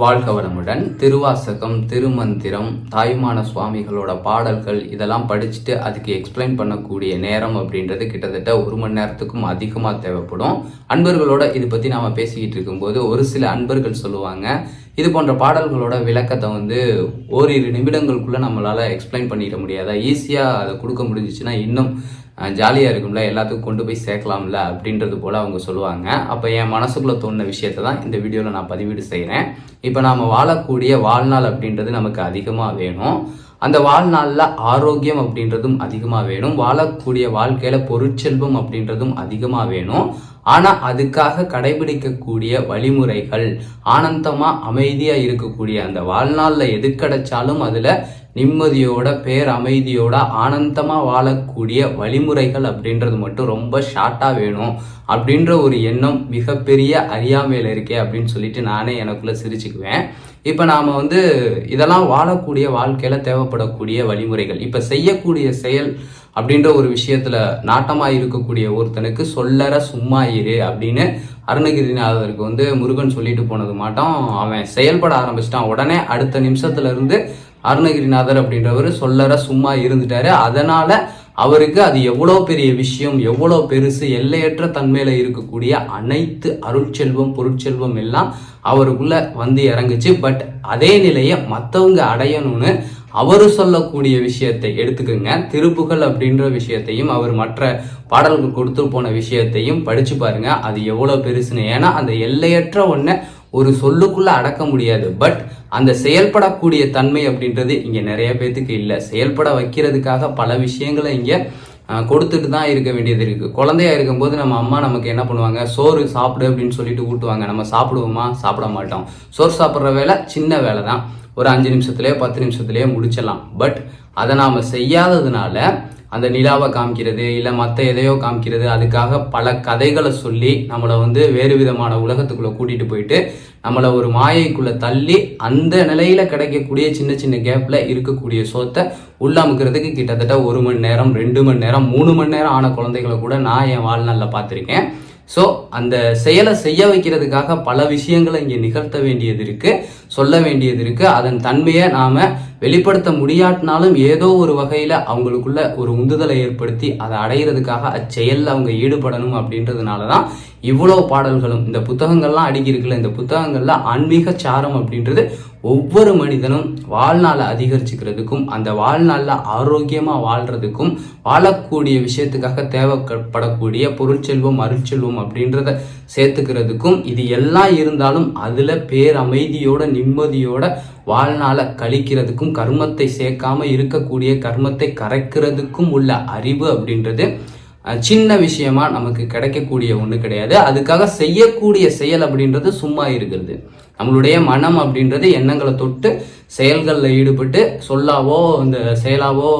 வாழ்க வளமுடன் திருவாசகம் திருமந்திரம் தாயுமான சுவாமிகளோட பாடல்கள் இதெல்லாம் படிச்சுட்டு அதுக்கு எக்ஸ்பிளைன் பண்ணக்கூடிய நேரம் அப்படின்றது கிட்டத்தட்ட ஒரு மணி நேரத்துக்கும் அதிகமாக தேவைப்படும். அன்பர்களோட இது பற்றி நாம் பேசிக்கிட்டு இருக்கும்போது ஒரு சில அன்பர்கள் சொல்லுவாங்க இது போன்ற பாடல்களோட விளக்கத்தை வந்து ஓரிரு நிமிடங்களுக்குள்ளே நம்மளால் எக்ஸ்பிளைன் பண்ணிட முடியாதா? ஈஸியாக அதை கொடுக்க முடிஞ்சிச்சுன்னா இன்னும் ஜாலியாக இருக்கும்ல எல்லாத்துக்கும் கொண்டு போய் சேர்க்கலாம்ல அப்படின்றது போல் அவங்க சொல்லுவாங்க. அப்போ என் மனசுக்குள்ளே தோணுன விஷயத்தை தான் இந்த வீடியோவில் நான் பதிவீடு செய்கிறேன் இப்போ நாம் வாழக்கூடிய வாழ்நாள் அப்படின்றது நமக்கு அதிகமாக வேணும். அந்த வாழ்நாளில் ஆரோக்கியம் அப்படின்றதும் அதிகமாக வேணும். வாழக்கூடிய வாழ்க்கையில் பொருட்செல்வம் அப்படின்றதும் அதிகமாக வேணும். ஆனால் அதுக்காக கடைபிடிக்கக்கூடிய வழிமுறைகள் ஆனந்தமாக அமைதியாக இருக்கக்கூடிய அந்த வாழ்நாளில் எது கிடைச்சாலும் அதில் நிம்மதியோட பேர் அமைதியோட ஆனந்தமாக வாழக்கூடிய வழிமுறைகள் அப்படின்றது மட்டும் ரொம்ப ஷார்ட்டாக வேணும் அப்படின்ற ஒரு எண்ணம் மிகப்பெரிய அறியாமையில் இருக்கே அப்படின்னு சொல்லிட்டு நானே எனக்குள்ளே சிரிச்சுக்குவேன். இப்போ நாம் வந்து இதெல்லாம் வாழக்கூடிய வாழ்க்கையில் தேவைப்படக்கூடிய வழிமுறைகள். இப்போ செய்யக்கூடிய செயல் அப்படின்ற ஒரு விஷயத்துல நாட்டமாக இருக்கக்கூடிய ஒருத்தனுக்கு சொல்லற சும்மா இரு அப்படின்னு அருணகிரிநாதருக்கு வந்து முருகன் சொல்லிட்டு போனது மாட்டோம் அவன் செயல்பட ஆரம்பிச்சிட்டான். உடனே அடுத்த நிமிஷத்துல இருந்து அருணகிரிநாதர் அப்படின்றவர் சொல்லற சும்மா இருந்துட்டாரு. அதனால அவருக்கு அது எவ்வளோ பெரிய விஷயம் எவ்வளோ பெருசு எல்லையற்ற தன்மையில் இருக்கக்கூடிய அனைத்து அருட்செல்வம் பொருட்செல்வம் எல்லாம் அவருக்குள்ள வந்து இறங்குச்சு. பட் அதே நிலையை மற்றவங்க அடையணும்னு அவரு சொல்லக்கூடிய விஷயத்தை எடுத்துக்கோங்க. திருப்புகள் அப்படின்ற விஷயத்தையும் அவர் மற்ற பாடல்கள் கொடுத்து போன விஷயத்தையும் படிச்சு பாருங்க. அது எவ்வளோ பெருசுன்னு. ஏன்னா அந்த எல்லையற்ற ஒன்றை ஒரு சொல்லுக்குள்ள அடக்க முடியாது. பட் அந்த செயல்படக்கூடிய தன்மை அப்படின்றது இங்கே நிறைய பேத்துக்கு இல்லை. செயல்பட வைக்கிறதுக்காக பல விஷயங்களை இங்கே கொடுத்துட்டு தான் இருக்க வேண்டியது இருக்குது குழந்தையா இருக்கும்போது நம்ம அம்மா நமக்கு என்ன பண்ணுவாங்க? சோறு சாப்பிடு அப்படின்னு சொல்லிட்டு ஊட்டுவாங்க. நம்ம சாப்பிடுவோமா? சாப்பிட மாட்டோம். சோறு சாப்பிட்ற வேலை சின்ன வேலை தான். ஒரு அஞ்சு நிமிஷத்துலேயோ பத்து நிமிஷத்துலேயே முடிச்சிடலாம். பட் அதை நாம் செய்யாததுனால அந்த நிலாவை காமிக்கிறது இல்லை மற்ற எதையோ காமிக்கிறது அதுக்காக பல கதைகளை சொல்லி நம்மளை வந்து வேறு விதமான உலகத்துக்குள்ளே கூட்டிகிட்டு போயிட்டு நம்மளை ஒரு மாயைக்குள்ளே தள்ளி அந்த நிலையில் கிடைக்கக்கூடிய சின்ன சின்ன கேப்பில் இருக்கக்கூடிய சோத்தை உள்ளமுக்கிறதுக்கு கிட்டத்தட்ட ஒரு மணி நேரம் ரெண்டு மணி நேரம் மூணு மணி நேரம் ஆன குழந்தைகளை கூட நான் என் வாழ்நாளில் பார்த்துருக்கேன். ஸோ அந்த செயலை செய்ய வைக்கிறதுக்காக பல விஷயங்களை இங்கே நிகழ்த்த வேண்டியது இருக்குது சொல்ல வேண்டியது இருக்குது அதன் தன்மையை நாம் வெளிப்படுத்த முடியாட்டினாலும் ஏதோ ஒரு வகையில் அவங்களுக்குள்ள ஒரு உந்துதலை ஏற்படுத்தி அதை அடையிறதுக்காக அச்செயலில் அவங்க ஈடுபடணும் அப்படின்றதுனால தான் இவ்வளோ பாடல்களும் இந்த புத்தகங்கள்லாம் அடிக்கிருக்குல்ல இந்த புத்தகங்கள்ல ஆன்மீக சாரம் அப்படின்றது ஒவ்வொரு மனிதனும் வாழ்நாளை அதிகரிச்சுக்கிறதுக்கும் அந்த வாழ்நாளில் ஆரோக்கியமாக வாழ்றதுக்கும் வாழக்கூடிய விஷயத்துக்காக தேவைப்படக்கூடிய பொருட்செல்வம் அருட்செல்வம் அப்படின்றத சேர்த்துக்கிறதுக்கும் இது எல்லாம் இருந்தாலும் அதில் பேரமைதியோட நிம்மதியோட வாழ்நாளை கழிக்கிறதுக்கும் கர்மத்தை சேர்க்காம இருக்கக்கூடிய கர்மத்தை கரைக்கிறதுக்கும் உள்ள அறிவு அப்படின்றது சின்ன விஷயமா நமக்கு கிடைக்கக்கூடிய ஒன்று கிடையாது. அதுக்காக செய்யக்கூடிய செயல் அப்படின்றது சும்மா இருக்கிறது. நம்மளுடைய மனம் அப்படின்றது எண்ணங்களை தொட்டு செயல்களில் ஈடுபட்டு சொல்லாவோ இந்த செயலாவோ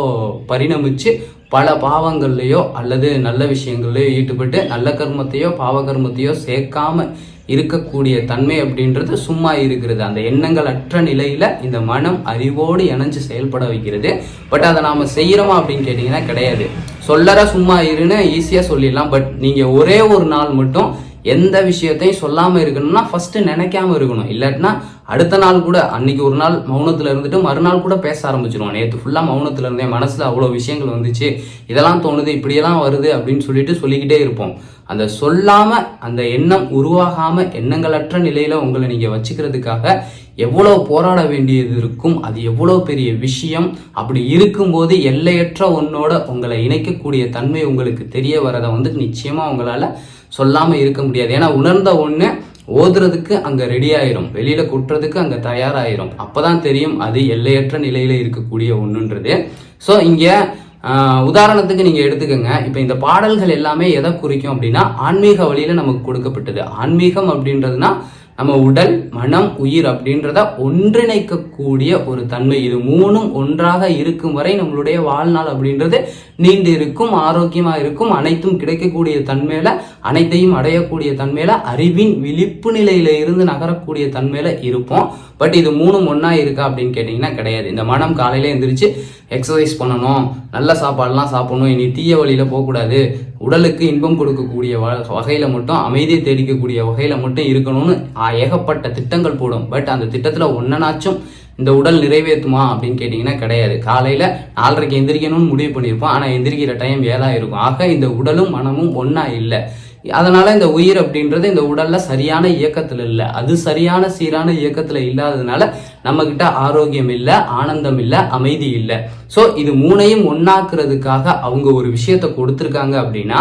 பரிணமிச்சு பல பாவங்கள்லையோ அல்லது நல்ல விஷயங்கள்லையோ ஈடுபட்டு நல்ல கர்மத்தையோ பாவ கர்மத்தையோ சேர்க்காம இருக்கக்கூடிய தன்மை அப்படின்றது சும்மா இருக்கிறது. அந்த எண்ணங்கள் அற்ற நிலையில இந்த மனம் அறிவோடு இணைஞ்சு செயல்பட வைக்கிறது. பட் அதை நாம செய்யறோமா அப்படின்னு கேட்டீங்கன்னா கிடையாது. சொல்லற சும்மா இருன்னு ஈஸியா சொல்லிடலாம். பட் நீங்க ஒரே ஒரு நாள் மட்டும் எந்த விஷயத்தையும் சொல்லாம இருக்கணும்னா ஃபர்ஸ்ட் நினைக்காம இருக்கணும். இல்லாட்டினா அடுத்த நாள் கூட அன்னைக்கு ஒரு நாள் மௌனத்துல இருந்துட்டு மறுநாள் கூட பேச ஆரம்பிச்சிருவோம் நேற்று ஃபுல்லா மௌனத்துல இருந்தேன். மனசுல அவ்வளோ விஷயங்கள் வந்துச்சு. இதெல்லாம் தோணுது இப்படியெல்லாம் வருது அப்படின்னு சொல்லிட்டு சொல்லிக்கிட்டே இருப்போம். அந்த சொல்லாம அந்த எண்ணம் உருவாகாம எண்ணங்களற்ற நிலையில உங்களை நீங்க வச்சுக்கிறதுக்காக எவ்வளோ போராட வேண்டியது இருக்கும் அது எவ்வளோ பெரிய விஷயம் அப்படி இருக்கும்போது எல்லையற்ற ஒன்னோட உங்களை இணைக்கக்கூடிய தன்மை உங்களுக்கு தெரிய வரதை வந்து நிச்சயமா உங்களால சொல்லாமல் இருக்க முடியாது. ஏன்னா உணர்ந்த ஒன்று ஓதுறதுக்கு அங்கே ரெடி ஆயிரும். கொட்டுறதுக்கு குட்டுறதுக்கு தயாராகிரும் அப்போ தான் தெரியும் அது எல்லையற்ற நிலையில் இருக்கக்கூடிய ஒன்றுன்றது ஸோ இங்கே உதாரணத்துக்கு நீங்கள் எடுத்துக்கோங்க. இப்போ இந்த பாடல்கள் எல்லாமே எதை குறிக்கும் அப்படின்னா ஆன்மீக வழியில் நமக்கு கொடுக்கப்பட்டது. ஆன்மீகம் அப்படின்றதுனா நம்ம உடல் மனம் உயிர் அப்படின்றத ஒன்றிணைக்கக்கூடிய ஒரு தன்மை. இது மூணும் ஒன்றாக இருக்கும் வரை நம்மளுடைய வாழ்நாள் அப்படின்றது நீண்டு இருக்கும் ஆரோக்கியமாக இருக்கும். அனைத்தும் கிடைக்கக்கூடிய தன்மையில அனைத்தையும் அடையக்கூடிய தன்மையில அறிவின் விழிப்பு நிலையில இருந்து நகரக்கூடிய தன்மையில இருப்போம். பட் இது மூணும் ஒன்றா இருக்கா அப்படின்னு கேட்டிங்கன்னா கிடையாது. இந்த மனம் காலையில எந்திரிச்சு எக்ஸசைஸ் பண்ணணும் நல்ல சாப்பாடெலாம் சாப்பிடணும். இனி தீய வழியில் போகக்கூடாது. உடலுக்கு இன்பம் கொடுக்கக்கூடிய வ வகையில் மட்டும் அமைதியை தேடிக்கக்கூடிய வகையில் மட்டும் இருக்கணும்னு ஏகப்பட்ட திட்டங்கள் போடும். பட் அந்த திட்டத்தில் ஒன்றனாச்சும் இந்த உடல் நிறைவேற்றுமா அப்படின்னு கேட்டிங்கன்னா கிடையாது. காலையில் நாலரைக்கு எந்திரிக்கணும்னு முடிவு பண்ணியிருப்போம். ஆனால் எந்திரிக்கிற டைம் ஏழா இருக்கும் ஆக இந்த உடலும் மனமும் ஒன்றா இல்லை. அதனால் இந்த உயிர் அப்படின்றது இந்த உடலில் சரியான இயக்கத்தில் இல்லை. அது சரியான சீரான இயக்கத்தில் இல்லாததுனால நம்மக்கிட்ட ஆரோக்கியம் இல்லை ஆனந்தம் இல்லை அமைதி இல்லை. ஸோ இது மூணையும் ஒன்னாக்குறதுக்காக அவங்க ஒரு விஷயத்த கொடுத்துருக்காங்க அப்படின்னா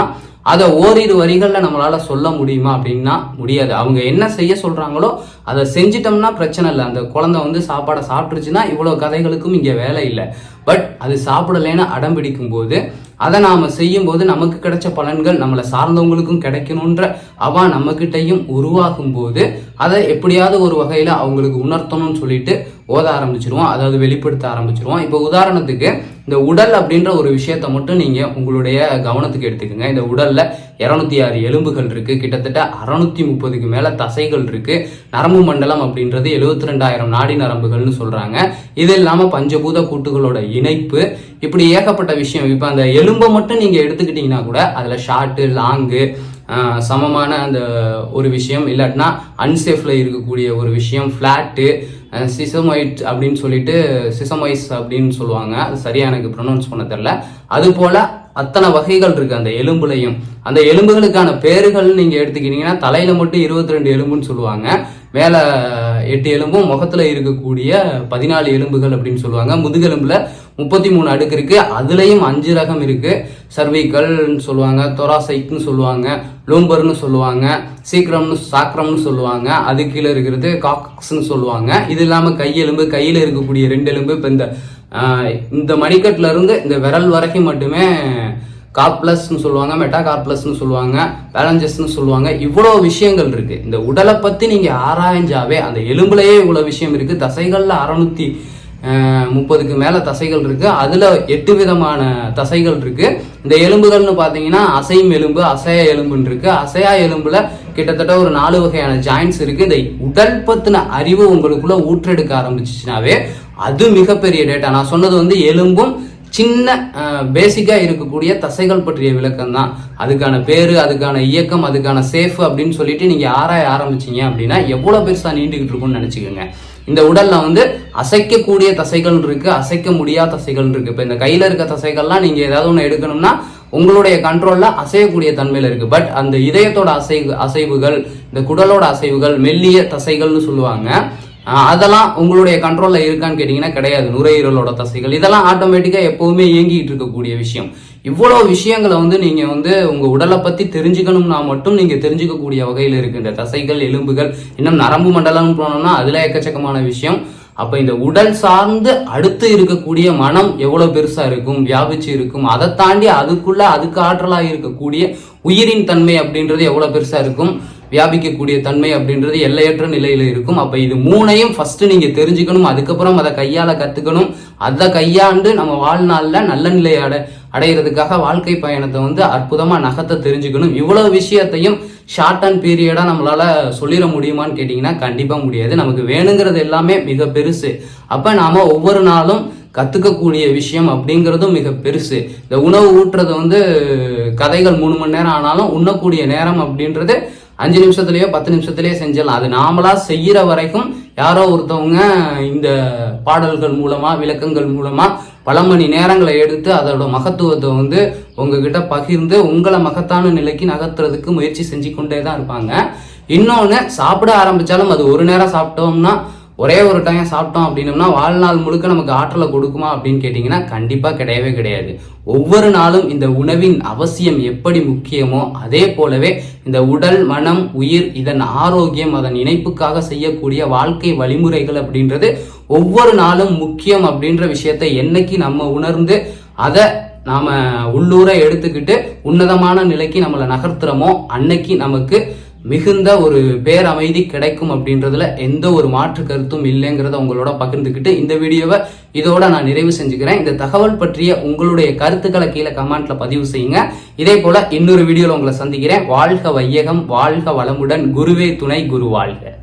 அதை ஓரிரு வரிகளில் நம்மளால் சொல்ல முடியுமா அப்படின்னா முடியாது. அவங்க என்ன செய்ய சொல்கிறாங்களோ அதை செஞ்சிட்டோம்னா பிரச்சனை இல்லை. அந்த குழந்தை வந்து சாப்பாடை சாப்பிட்டுருச்சுன்னா இவ்வளோ கதைகளுக்கும் இங்கே வேலை இல்லை. பட் அது சாப்பிடலைன்னு அடம் பிடிக்கும் போது அதை நாம் செய்யும்போது நமக்கு கிடைச்ச பலன்கள் நம்மளை சார்ந்தவங்களுக்கும் கிடைக்கணுன்ற அவா நம்மக்கிட்டையும் உருவாகும் போது அதை எப்படியாவது ஒரு வகையில் அவங்களுக்கு உணர்த்தணும்னு சொல்லிட்டு ஓத ஆரம்பிச்சிருவோம். அதாவது வெளிப்படுத்த ஆரம்பிச்சிருவோம். இப்போ உதாரணத்துக்கு இந்த உடல் அப்படின்ற ஒரு விஷயத்த மட்டும் நீங்கள் உங்களுடைய கவனத்துக்கு எடுத்துக்கோங்க. இந்த உடலில் இரநூத்தி ஆறு எலும்புகள் இருக்குது கிட்டத்தட்ட அறநூற்றி முப்பதுக்கு மேலே தசைகள் இருக்குது நரம்பு மண்டலம் அப்படின்றது எழுபத்தி ரெண்டாயிரம் நாடி நரம்புகள்னு சொல்கிறாங்க இது இல்லாமல் பஞ்சபூத கூட்டுகளோட இணைப்பு இப்படி ஏகப்பட்ட விஷயம். இப்போ அந்த எலும்பை மட்டும் நீங்கள் எடுத்துக்கிட்டீங்கன்னா கூட அதில் ஷார்ட்டு லாங்கு சமமான அந்த ஒரு விஷயம். இல்லாட்டினா அன்சேஃபில் இருக்கக்கூடிய ஒரு விஷயம். ஃப்ளாட்டு சிசமைட் அப்படின்னு சொல்லிட்டு சிசமைஸ் அப்படின்னு சொல்லுவாங்க. அது சரியாக எனக்கு ப்ரொனவுன்ஸ் பண்ண தெரில அதுபோல் அத்தனை வகைகள் இருக்கு அந்த எலும்புலையும். அந்த எலும்புகளுக்கான பேர்கள் நீங்க எடுத்துக்கிட்டீங்கன்னா தலையில மட்டும் இருபத்தி ரெண்டு எலும்புன்னு சொல்லுவாங்க. மேல எட்டு எலும்பும் முகத்துல இருக்கக்கூடிய பதினாலு எலும்புகள் அப்படின்னு சொல்லுவாங்க. முதுகெலும்புல முப்பத்தி மூணு அடுக்கு இருக்கு. அதுலயும் அஞ்சு ரகம் இருக்கு. சர்விக்கல்னு சொல்லுவாங்க தொராசைக்னு சொல்லுவாங்க லூம்பர்னு சொல்லுவாங்க சீக்கிரம்னு சாக்கிரம்னு சொல்லுவாங்க அது கீழே இருக்கிறது காக்ஸ்னு சொல்லுவாங்க. இது இல்லாம கையெலும்பு கையில இருக்கக்கூடிய ரெண்டு எலும்பு இப்போ இந்த இந்த மணிக்கட்டுல இருந்து இந்த விரல் வரைக்கும் மட்டுமே கார்ப்ளஸ்னு சொல்லுவாங்க மெட்டா கார்ப்ளஸ்னு சொல்லுவாங்க பேலஞ்சஸ்னு சொல்லுவாங்க. இவ்வளோ விஷயங்கள் இருக்குது இந்த உடலை பற்றி நீங்கள் ஆராய்ஞ்சாவே அந்த எலும்புலையே இவ்வளோ விஷயம் இருக்குது தசைகளில் அறநூற்றி முப்பதுக்கு மேலே தசைகள் இருக்குது அதில் எட்டு விதமான தசைகள் இருக்குது இந்த எலும்புகள்னு பார்த்தீங்கன்னா அசையும் எலும்பு அசையா எலும்புன்னு இருக்குது அசையா எலும்பில் கிட்டத்தட்ட ஒரு நாலு வகையான ஜாயின்ஸ் இருக்குது இந்த உடல் பத்தின அறிவு உங்களுக்குள்ளே ஊற்றெடுக்க ஆரம்பிச்சிச்சுனாவே அது மிகப்பெரிய டேட்டா நான் சொன்னது வந்து எலும்பும் சின்ன பேசிக்காக இருக்கக்கூடிய தசைகள் பற்றிய விளக்கம் தான் அதுக்கான பேர் அதுக்கான இயக்கம் அதுக்கான சேஃப் அப்படின்னு சொல்லிட்டு நீங்கள் ஆராய ஆரம்பிச்சீங்க அப்படின்னா எவ்வளோ பெருசாக நீண்டுகிட்டு இருக்கும்னு நினச்சிக்கோங்க. இந்த உடல்ல வந்து அசைக்கக்கூடிய தசைகள் இருக்கு அசைக்க முடியாத தசைகள் இருக்கு. இப்போ இந்த கையில இருக்க தசைகள்லாம் நீங்க ஏதாவது ஒன்று எடுக்கணும்னா உங்களுடைய கண்ட்ரோல்ல அசையக்கூடிய தன்மையில இருக்கு. பட் அந்த இதயத்தோட அசை அசைவுகள் இந்த குடலோட அசைவுகள் மெல்லிய தசைகள்னு சொல்லுவாங்க. அதெல்லாம் உங்களுடைய கண்ட்ரோலில் இருக்கான்னு கேட்டிங்கன்னா கிடையாது. நுரையீரலோட தசைகள். இதெல்லாம் ஆட்டோமேட்டிக்காக எப்போவுமே இயங்கிட்டு இருக்கக்கூடிய விஷயம். இவ்வளோ விஷயங்களை வந்து நீங்கள் வந்து உங்கள் உடலை பற்றி தெரிஞ்சுக்கணும்னா மட்டும் நீங்கள் தெரிஞ்சுக்கக்கூடிய வகையில் இருக்கின்ற தசைகள் எலும்புகள் இன்னும் நரம்பு மண்டலம்னு போனோம்னா அதில் எக்கச்சக்கமான விஷயம். அப்போ இந்த உடல் சார்ந்து அடுத்து இருக்கக்கூடிய மனம் எவ்வளோ பெருசாக இருக்கும் வியாபிச்சு இருக்கும் அதை தாண்டி அதுக்குள்ளே அதுக்கு ஆற்றலாக இருக்கக்கூடிய உயிரின் தன்மை அப்படின்றது எவ்வளோ பெருசாக இருக்கும். வியாபிக்கக்கூடிய தன்மை அப்படின்றது எல்லையற்ற நிலையில் இருக்கும். அப்போ இது மூணையும் ஃபர்ஸ்ட் நீங்கள் தெரிஞ்சுக்கணும் அதுக்கப்புறம் அதை கையால் கற்றுக்கணும் அதை கையாண்டு நம்ம வாழ்நாளில் நல்ல நிலையை அடை அடையிறதுக்காக வாழ்க்கை பயணத்தை வந்து அற்புதமாக நகத்தை தெரிஞ்சுக்கணும். இவ்வளோ விஷயத்தையும் ஷார்ட் அண்ட் பீரியடாக நம்மளால் சொல்லிட முடியுமான்னு கேட்டிங்கன்னா கண்டிப்பாக முடியாது. நமக்கு வேணுங்கிறது எல்லாமே மிக பெருசு. அப்போ நாம் ஒவ்வொரு நாளும் கற்றுக்கக்கூடிய விஷயம் அப்படிங்கிறதும் மிக பெருசு. இந்த உணவு ஊட்டுறது வந்து கதைகள் மூணு மணி நேரம் ஆனாலும் உண்ணக்கூடிய நேரம் அப்படின்றது அஞ்சு நிமிஷத்துலயோ பத்து நிமிஷத்துலயோ செஞ்சிடலாம். அது நாமளா செய்யற வரைக்கும் யாரோ ஒருத்தவங்க இந்த பாடல்கள் மூலமா விளக்கங்கள் மூலமா பல மணி நேரங்களை எடுத்து அதோட மகத்துவத்தை வந்து உங்ககிட்ட பகிர்ந்து உங்களை மகத்தான நிலைக்கு நகர்த்துறதுக்கு முயற்சி செஞ்சு கொண்டே தான் இருப்பாங்க. இன்னொன்று சாப்பிட ஆரம்பித்தாலும் அது ஒரு நேரம் சாப்பிட்டோம்னா ஒரே ஒரு டைம் சாப்பிட்டோம் அப்படின்னம்னா வாழ்நாள் முழுக்க நமக்கு ஆற்றலை கொடுக்குமா அப்படின்னு கேட்டிங்கன்னா கண்டிப்பாக கிடையவே கிடையாது. ஒவ்வொரு நாளும் இந்த உணவின் அவசியம் எப்படி முக்கியமோ அதே போலவே இந்த உடல் மனம் உயிர் இதன் ஆரோக்கியம் அதன் இணைப்புக்காக செய்யக்கூடிய வாழ்க்கை வழிமுறைகள் அப்படின்றது ஒவ்வொரு நாளும் முக்கியம் அப்படின்ற விஷயத்தை என்னைக்கு நம்ம உணர்ந்து அதை நாம உள்ளூரை எடுத்துக்கிட்டு உன்னதமான நிலைக்கு நம்மளை நகர்த்துறோமோ அன்னைக்கு நமக்கு மிகுந்த ஒரு பேரமைதி கிடைக்கும் அப்படின்றதுல எந்த ஒரு மாற்று கருத்தும் இல்லைங்கிறத உங்களோட பகிர்ந்துக்கிட்டு இந்த வீடியோவை இதோட நான் நிறைவு செஞ்சுக்கிறேன். இந்த தகவல் பற்றிய உங்களுடைய கருத்துக்களை கீழே கமெண்ட்ல பதிவு செய்யுங்க. இதே போல இன்னொரு வீடியோவில் உங்களை சந்திக்கிறேன். வாழ்க வையகம் வாழ்க வளமுடன். குருவே துணை குரு வாழ்க.